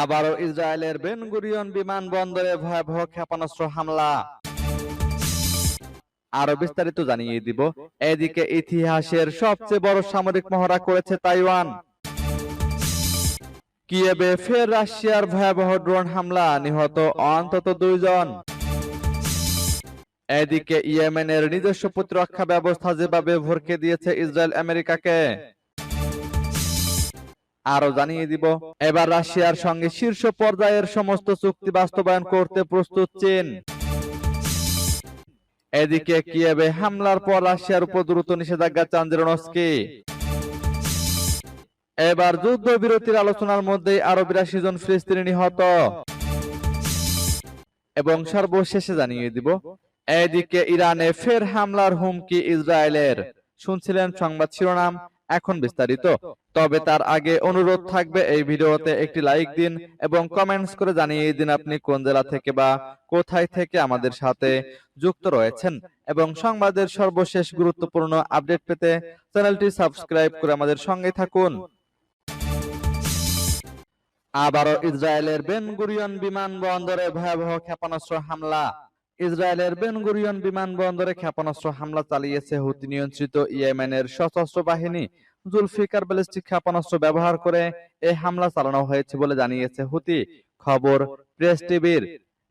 আবারও ইসরায়েলের বেনগুরিয়ন বিমানবন্দরে ভয়াবহ ক্ষেপণাস্ত্র হামলা। আরও বিস্তারিত জানিয়ে দিব। এদিকে ইতিহাসের সবচেয়ে বড় সামরিক মহড়া করেছে তাইওয়ান। কিয়েবে ফের রাশিয়ার ভয়াবহ ড্রোন হামলা, নিহত অন্তত দুইজন। এদিকে ইয়েমেনের নিজস্ব প্রতিরক্ষা ব্যবস্থা যেভাবে ভরকে দিয়েছে ইসরায়েল আমেরিকাকে। আরও জানিয়ে দিব, এবার রাশিয়ার সঙ্গে শীর্ষ পর্যায়ের সমস্ত চুক্তি বাস্তবায়ন করতে প্রস্তুত চীন। এদিকে কিয়েবে হামলার পর রাশিয়ার উপর দ্রুত নিষেধাজ্ঞা চান জেরোনস্কি। এবার যুদ্ধ বিরতির আলোচনার মধ্যেই আরও বিরাশি জন ফিলিস্তিনি নিহত। এবং সর্বশেষে জানিয়ে দিব, এদিকে ইরানে ফের হামলার হুমকি ইসরায়েলের। শুনছিলেন সংবাদ শিরোনাম এখন বিস্তারিত। তবে তার আগে অনুরোধ থাকবে এই ভিডিওতে একটি লাইক দিন এবং কমেন্টস করে জানিয়ে দিন আপনি কোন জেলা থেকে বা কোথায় থেকে আমাদের সাথে যুক্ত রয়েছেন এবং সংবাদের সর্বশেষ গুরুত্বপূর্ণ আপডেট পেতে চ্যানেলটি সাবস্ক্রাইব করে আমাদের সঙ্গে থাকুন। আবারও ইসরায়েলের বেনগুরিয়ন বিমানবন্দরে ভয়াবহ ক্ষেপণাস্ত্র হামলা। ইসরায়েলের বেনগুরিয়ন বিমানবন্দরে ক্ষেপণাস্ত্র হামলা চালিয়েছে হুতি নিয়ন্ত্রিত ইয়েমেনের সশস্ত্র বাহিনী। জুলফিকার ব্যালিস্টিক ক্ষেপণাস্ত্র ব্যবহার করে এই হামলা চালানো হয়েছে বলে জানিয়েছে হুতি। খবর প্রেস টিভির।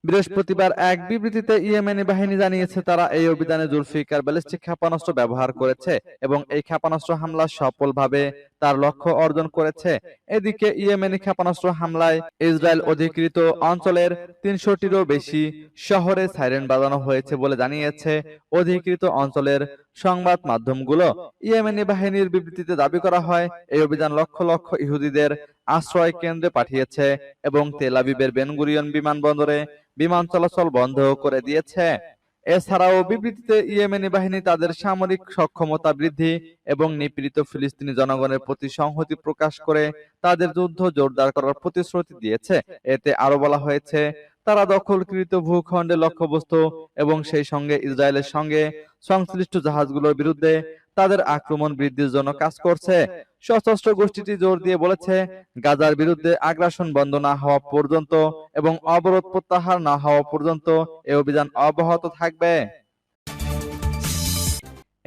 বৃহস্পতিবার এক বিবৃতিতে ইয়েমেনি বাহিনী জানিয়েছে তারা এই অভিযানে জুলফিকার ব্যালিস্টিক ক্ষেপণাস্ত্র ব্যবহার করেছে এবং এই ক্ষেপণাস্ত্র হামলা সফলভাবে তার লক্ষ্য অর্জন করেছে। এদিকে ইয়েমেনি ক্ষেপণাস্ত্র হামলায় ইসরায়েল অধিকৃত অঞ্চলের তিনশোটিরও বেশি শহরে সাইরেন বাজানো হয়েছে বলে জানিয়েছে অধিকৃত অঞ্চলের সংবাদ মাধ্যমগুলো। ইয়েমেনি বাহিনীর বিবৃতিতে দাবি করা হয়, এই অভিযান লক্ষ লক্ষ ইহুদিদের আশ্রয় কেন্দ্রে পাঠিয়েছে এবং তেলাবিবের বেনগুরিয়ন বিমানবন্দরে বিমান চলাচল বন্ধ করে দিয়েছে। এছাড়াও বিবৃতিতে ইয়েমেনি বাহিনী তাদের সামরিক সক্ষমতা বৃদ্ধি এবং নিপীড়িত ফিলিস্তিনি জনগণের প্রতি সংহতি প্রকাশ করে তাদের যুদ্ধ জোরদার করার প্রতিশ্রুতি দিয়েছে। এতে আরও বলা হয়েছে, তারা দখলকৃত ভূখণ্ডে লক্ষ্যবস্তু এবং সেই সঙ্গে ইসরায়েলের সঙ্গে সংশ্লিষ্ট জাহাজগুলোর বিরুদ্ধে তাদের আক্রমণ বৃদ্ধির জন্য কাজ করছে। সশস্ত্র গোষ্ঠীটি জোর দিয়ে বলেছে, গাজার বিরুদ্ধে আগ্রাসন বন্ধ না হওয়া পর্যন্ত এবং অবরোধ প্রত্যাহার না হওয়া পর্যন্ত এই অভিযান অব্যাহত থাকবে।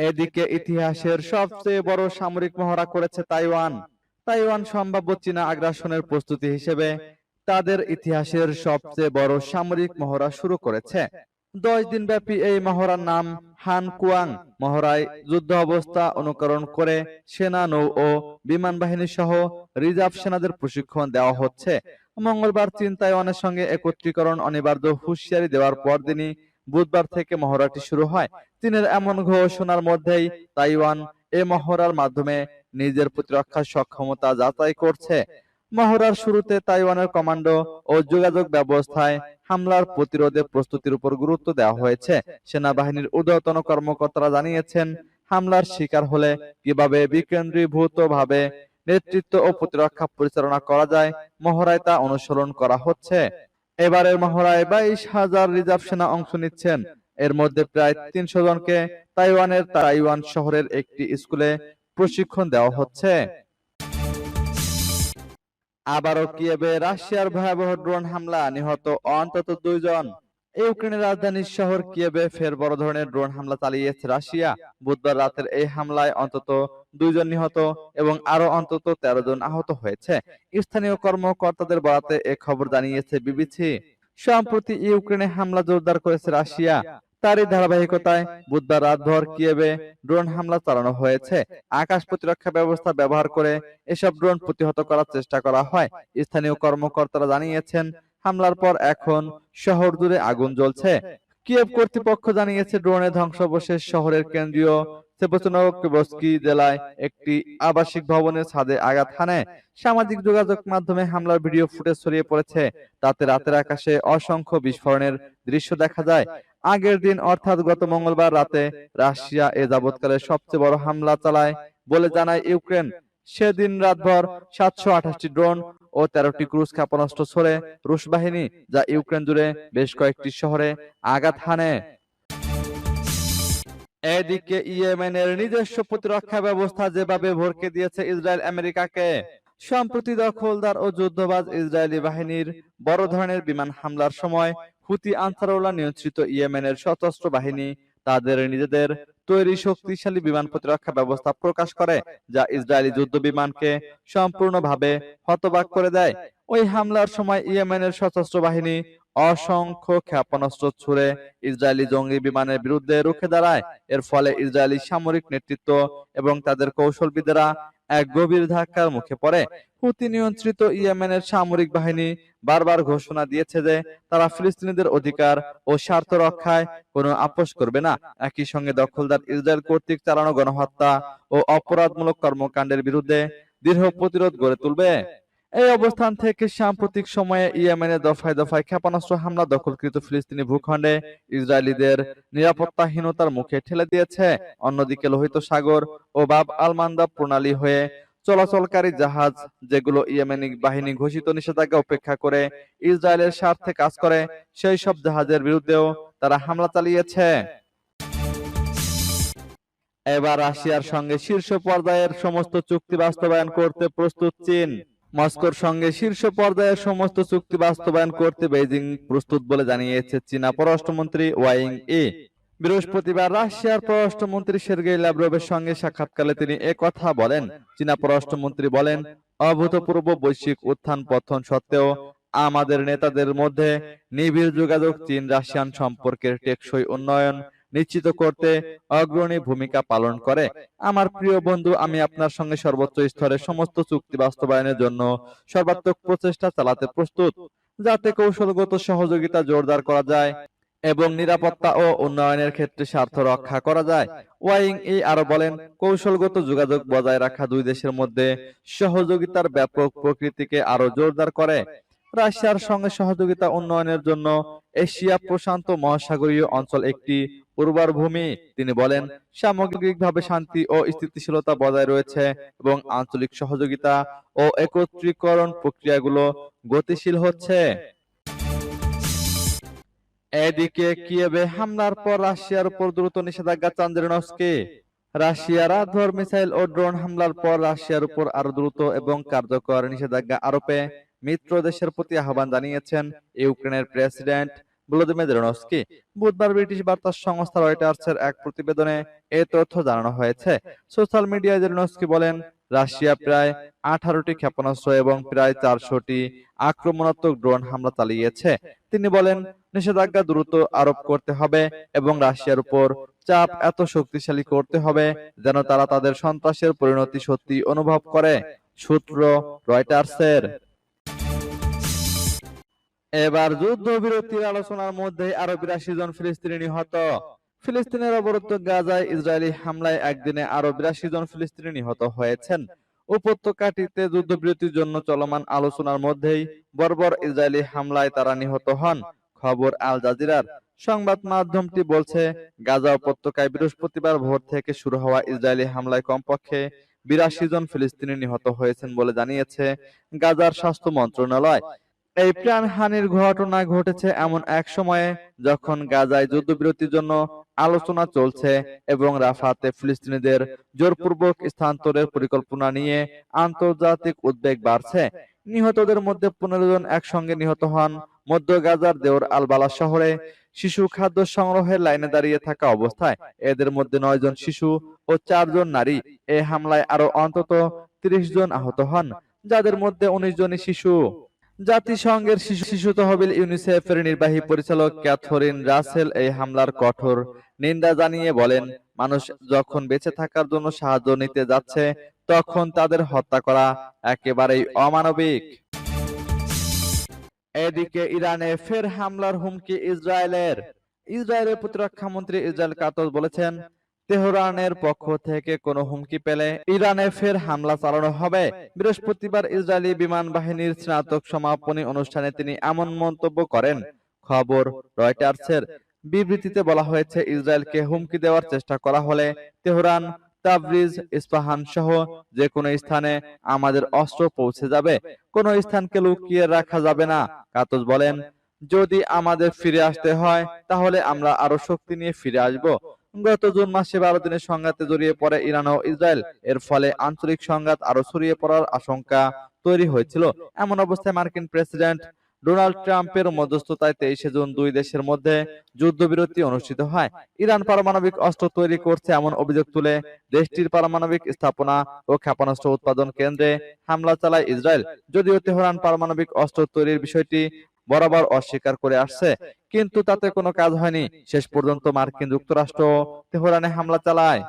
এদিকে ইতিহাসের সবচেয়ে বড় সামরিক মহড়া করেছে তাইওয়ান। তাইওয়ান সম্ভাব্য চীনা আগ্রাসনের প্রস্তুতি হিসেবে তাদের ইতিহাসের সবচেয়ে বড় সামরিক মহড়া শুরু করেছে। দশ দিন ব্যাপী এই মহড়ার নাম হান কুয়াং মহড়ায় যুদ্ধ অবস্থা অনুকরণ করে সেনা, নৌ ও বিমান বাহিনী সহ রিজার্ভ সেনাদের প্রশিক্ষণ দেওয়া হচ্ছে। মঙ্গলবার চীন তাইওয়ানের সঙ্গে একত্রীকরণ অনিবার্য হুঁশিয়ারি দেওয়ার পর পরদিনই বুধবার থেকে মহড়াটি শুরু হয়। চীনের এমন ঘোষণার মধ্যেই তাইওয়ান এ মহড়ার মাধ্যমে নিজের প্রতিরক্ষার সক্ষমতা যাচাই করছে। মহড়ার শুরুতে তাইওয়ানের কমান্ডো ও যোগাযোগ ব্যবস্থায় হামলার প্রতিরোধে প্রস্তুতির উপর গুরুত্ব দেওয়া হয়েছে। সেনাবাহিনীর ঊর্ধ্বতন কর্মকর্তারা জানিয়েছেন, হামলার শিকার হলে কীভাবে বিকেন্দ্রীভূত ভাবে নেতৃত্ব ও প্রতিরক্ষা পরিচালনা করা যায়, মহড়ায় তা অনুসরণ করা হচ্ছে। এবারের মহড়ায় বাইশ হাজার রিজার্ভ সেনা অংশ নিচ্ছেন। এর মধ্যে প্রায় তিনশো জনকে তাইওয়ানের তাইওয়ান শহরের একটি স্কুলে প্রশিক্ষণ দেওয়া হচ্ছে। আবারও কিয়েবে রাশিয়ার ভয়াবহ ড্রোন হামলা, নিহত অন্তত দুইজন। ইউক্রেনের রাজধানী শহর কিয়েবে ফের বড় ধরনের ড্রোন হামলা চালিয়েছে রাশিয়া। বুধবার রাতের এই হামলায় অন্তত দুইজন নিহত এবং আরও অন্তত তেরো জন আহত হয়েছে। স্থানীয় কর্মকর্তাদের বরাতে এ খবর জানিয়েছে বিবিসি। সম্প্রতি ইউক্রেনে হামলা জোরদার করেছে রাশিয়া। তারই ধারাবাহিকতায় বুধবার রাতভর কিয়েবে ড্রোন হামলা চালানো হয়েছে। আকাশ প্রতিরক্ষা ব্যবস্থা ব্যবহার করে এসব ড্রোন প্রতিহত করার চেষ্টা করা হয়। স্থানীয় কর্মকর্তারা জানিয়েছেন, হামলার পর এখন শহর জুড়ে আগুন জ্বলছে। কিয়েভ কর্তৃপক্ষ জানিয়েছে ড্রোনে ধ্বংসাবশেষ শহরের কেন্দ্রীয় সেপোচনকবস্কি জেলায় একটি আবাসিক ভবনের ছাদে আঘাত হানে। সামাজিক যোগাযোগ মাধ্যমে হামলার ভিডিও ফুটেজ ছড়িয়ে পড়েছে। তাতে রাতের আকাশে অসংখ্য বিস্ফোরণের দৃশ্য দেখা যায়। আগের দিন, অর্থাৎ গত মঙ্গলবার রাতে, রাশিয়া এ যাবৎকালের সবচেয়ে বড় হামলা চালায় বলে জানায় ইউক্রেন। সেদিন রাতভর সাতশো আঠাশটি ড্রোন ও তেরোটি ক্রুজ ক্ষেপণাস্ত্র ছড়ে রুশ বাহিনী, যা ইউক্রেন জুড়ে বেশ কয়েকটি শহরে আঘাত হানে। এদিকে ইয়েমেনের নিজস্ব প্রতিরক্ষা ব্যবস্থা যেভাবে ভরকে দিয়েছে ইসরায়েল আমেরিকাকে, সম্প্রতি দখলদার ও যুদ্ধবাজ ইসরায়েলি বাহিনীর বড় ধরনের বিমান হামলার সময় হুতি আনসারুল্লাহ নিয়ন্ত্রিত ইয়েমেনের সশস্ত্র বাহিনী তাদের নিজেদের তৈরি শক্তিশালী বিমান প্রতিরক্ষা ব্যবস্থা প্রকাশ করে, যা ইসরায়েলি যুদ্ধ বিমানকে সম্পূর্ণভাবে হতবাক করে দেয়। ওই হামলার সময় ইয়েমেনের সশস্ত্র বাহিনী অসংখ্য ক্ষেপণাস্ত্র ছুড়ে ইসরায়েলি জঙ্গি বিমানের বিরুদ্ধে রুখে দাঁড়ায়। এর ফলে ইসরায়েলি সামরিক নেতৃত্ব এবং তাদের কৌশলবিদেরা এক গভীর ধাক্কার মুখে পড়ে। হুতি নিয়ন্ত্রিত ইয়েমেনের সামরিক বাহিনী বারবার ঘোষণা দিয়েছে যে তারা ফিলিস্তিনিদের অধিকার ও স্বার্থ রক্ষায় কোনো আপোষ করবে না। একই সঙ্গে দখলদার ইসরায়েল কর্তৃক চালানো গণহত্যা ও অপরাধমূলক কর্মকাণ্ডের বিরুদ্ধে দৃঢ় প্রতিরোধ গড়ে তুলবে। এই অবস্থান থেকে সাম্প্রতিক সময়ে ইয়েমেনে দফায় দফায় ক্ষেপণাস্ত্র হামলা দখলকৃত ফিলিস্তিনি ভূখণ্ডে ইসরায়েলিদের নিরাপত্তাহীনতার মুখে ঠেলে দিয়েছে। অন্যদিকে লোহিত সাগর ও বাব আল মান্দাব প্রণালী হয়ে চলাচলকারী জাহাজ, যেগুলো ইয়েমেনি বাহিনী ঘোষিত নিষেধাজ্ঞা উপেক্ষা করে ইসরায়েলের স্বার্থে কাজ করে, সেই সব জাহাজের বিরুদ্ধেও তারা হামলা চালিয়েছে। এবার রাশিয়ার সঙ্গে শীর্ষ পর্যায়ের সমস্ত চুক্তি বাস্তবায়ন করতে প্রস্তুত চীন। মস্কোর সঙ্গে শীর্ষ পর্যায়ের সমস্ত চুক্তি বাস্তবায়ন করতে বেইজিং প্রস্তুত বলে জানিয়েছে চীনা পররাষ্ট্রমন্ত্রী ওয়াইং ই। বৃহস্পতিবার রাশিয়ার পররাষ্ট্রমন্ত্রী সের্গেই ল্যাভরভের সঙ্গে সাক্ষাৎকালে তিনি এ কথা বলেন। চীনা পররাষ্ট্রমন্ত্রী বলেন, অভূতপূর্ব বৈশ্বিক উত্থান পতন সত্ত্বেও আমাদের নেতাদের মধ্যে নিবিড় যোগাযোগ চীন রাশিয়ান সম্পর্কের টেকসই উন্নয়ন নিশ্চিত করতে অগ্রণী ভূমিকা পালন করে। আমার প্রিয় বন্ধু, আমি আপনার সঙ্গে সর্বোচ্চ স্তরে সমস্ত চুক্তি বাস্তবায়নের জন্য সর্বাত্মক প্রচেষ্টা চালাতে প্রস্তুত। যাতে কৌশলগত সহযোগিতা জোরদার করা যায় এবং নিরাপত্তা ও উন্নয়নের ক্ষেত্রে স্বার্থ রক্ষা করা যায়। ওয়াইং ই আরও বলেন, কৌশলগত যোগাযোগ বজায় রাখা দুই দেশের মধ্যে সহযোগিতার ব্যাপক প্রকৃতিকে আরও জোরদার করে। রাশিয়ার সঙ্গে সহযোগিতা উন্নয়নের জন্য এশিয়া প্রশান্ত মহাসাগরীয় অঞ্চল একটি উর্বর ভূমি তিনি বলেন, সামগ্রিকভাবে শান্তি ও স্থিতিশীলতা বজায় রয়েছে এবং আঞ্চলিক সহযোগিতা ও একত্রীকরণ প্রক্রিয়াগুলো গতিশীল হচ্ছে। এদিকে কিয়েভে হামলার পর রাশিয়ার উপর দ্রুত নিষেধাজ্ঞা চান জেলেনস্কি রাশিয়া রাতভর মিসাইল ও ড্রোন হামলার পর রাশিয়ার উপর আরও দ্রুত এবং কার্যকর নিষেধাজ্ঞা আরোপে মিত্র দেশের প্রতি আহ্বান জানিয়েছেন ইউক্রেনের প্রেসিডেন্ট বুধবার ব্রিটিশ বার্তা সংস্থা রয়টার্সের এক প্রতিবেদনে এ তথ্য জানানো হয়েছে। সোশ্যাল মিডিয়ায় বলেন, রাশিয়া প্রায় আঠারোটি ক্ষেপণাস্ত্র এবং প্রায় চারশোটি আক্রমণাত্মক ড্রোন হামলা চালিয়েছে। তিনি বলেন, নিষেধাজ্ঞা দ্রুত আরোপ করতে হবে এবং রাশিয়ার উপর চাপ এত শক্তিশালী করতে হবে যেন তারা তাদের সন্ত্রাসের পরিণতি সত্যি অনুভব করে, সূত্র রয়টার্সের। এবার যুদ্ধবিরতির আলোচনার মধ্যে আরও বিরাশি জন ফিলিস্তিনি নিহত। ফিলিস্তিনের অবরুদ্ধ গাজায় ইসরায়েলি হামলায় একদিনে আরও বিরাশি জন ফিলিস্তিনি নিহত হয়েছেন। উপত্যকাটিতে যুদ্ধবিরতির জন্য চলমান আলোচনার মধ্যেই বর্বর ইসরায়েলি হামলায় তারা নিহত হন, খবর আল জাজিরার। সংবাদ মাধ্যমটি বলছে, গাজা উপত্যকায় বৃহস্পতিবার ভোর থেকে শুরু হওয়া ইসরায়েলি হামলায় কমপক্ষে বিরাশি জন ফিলিস্তিনি নিহত হয়েছেন বলে জানিয়েছে গাজার স্বাস্থ্য মন্ত্রণালয়। এই প্রাণহানির ঘটনা ঘটেছে এমন এক সময়ে যখন গাজায় যুদ্ধবিরতির জন্য আলোচনা চলছে এবং রাফাতে ফিলিস্তিনিদের জোরপূর্বক স্থানান্তরের পরিকল্পনা নিয়ে আন্তর্জাতিক উদ্বেগ বাড়ছে। নিহতদের মধ্যে পনেরো জন একসঙ্গে নিহত হন মধ্য গাজার দেওর আলবালা শহরে। শিশু খাদ্য সংগ্রহের লাইনে দাঁড়িয়ে থাকা অবস্থায় এদের মধ্যে নয় জন শিশু ও চারজন নারী। এই হামলায় আরও অন্তত তিরিশ জন আহত হন, যাদের মধ্যে উনিশ জনই শিশু। জাতিসংঘের শিশু তহবিল ইউনিসেফের নির্বাহী পরিচালক ক্যাথরিন রাসেল এই হামলার কঠোর নিন্দা জানিয়ে বলেন, মানুষ যখন বেঁচে থাকার জন্য সাহায্য নিতে যাচ্ছে, তখন তাদের হত্যা করা একেবারেই অমানবিক। এদিকে ইরানে ফের হামলার হুমকি ইসরায়েলের। ইসরায়েলের প্রতিরক্ষা মন্ত্রী ইসরায়েল কাতজ বলেছেন তেহরানের পক্ষ থেকে কোনো হুমকি পেলে ইরানে ফের হামলা চালানো হবে। বৃহস্পতিবার ইসরায়েলি বিমান বাহিনীর স্নাতক সমাপনী অনুষ্ঠানে তিনি এমন মন্তব্য করেন। খবর রয়টার্সের বিবৃতিতে বলা হয়েছে, ইসরায়েলকে হুমকি দেওয়ার চেষ্টা করা হলে তেহরান, তাবরিজ, ইস্পাহান সহ যে কোনো স্থানে আমাদের অস্ত্র পৌঁছে যাবে। কোনো স্থানকে লুকিয়ে রাখা যাবে না। কাতজ বলেন, যদি আমাদের ফিরে আসতে হয়, তাহলে আমরা আরও শক্তি নিয়ে ফিরে আসব। গত জুন মাসে বারো দিনের সংঘাতে জড়িয়ে পড়ে ইরান ও ইসরায়েল। এর ফলে আঞ্চলিক সংঘাত আরও ছড়িয়ে পড়ার আশঙ্কা তৈরি হয়েছিল। এমন অবস্থায় মার্কিন প্রেসিডেন্ট ডোনাল্ড ট্রাম্পের মধ্যস্থতায় তেইশে জুন দুই দেশের মধ্যে যুদ্ধবিরতি অনুষ্ঠিত হয়। ইরান পারমাণবিক অস্ত্র তৈরি করছে এমন অভিযোগ তুলে দেশটির পারমাণবিক স্থাপনা ও ক্ষেপণাস্ত্র উৎপাদন কেন্দ্রে হামলা চালায় ইসরায়েল। যদিও তেহরান পারমাণবিক অস্ত্র তৈরির বিষয়টি বরাবর অস্বীকার করে আসছে। কিন্তু তাতে কোনো কাজ হয়নি। শেষ পর্যন্ত মার্কিন যুক্তরাষ্ট্র তেহরানে হামলা চালায়।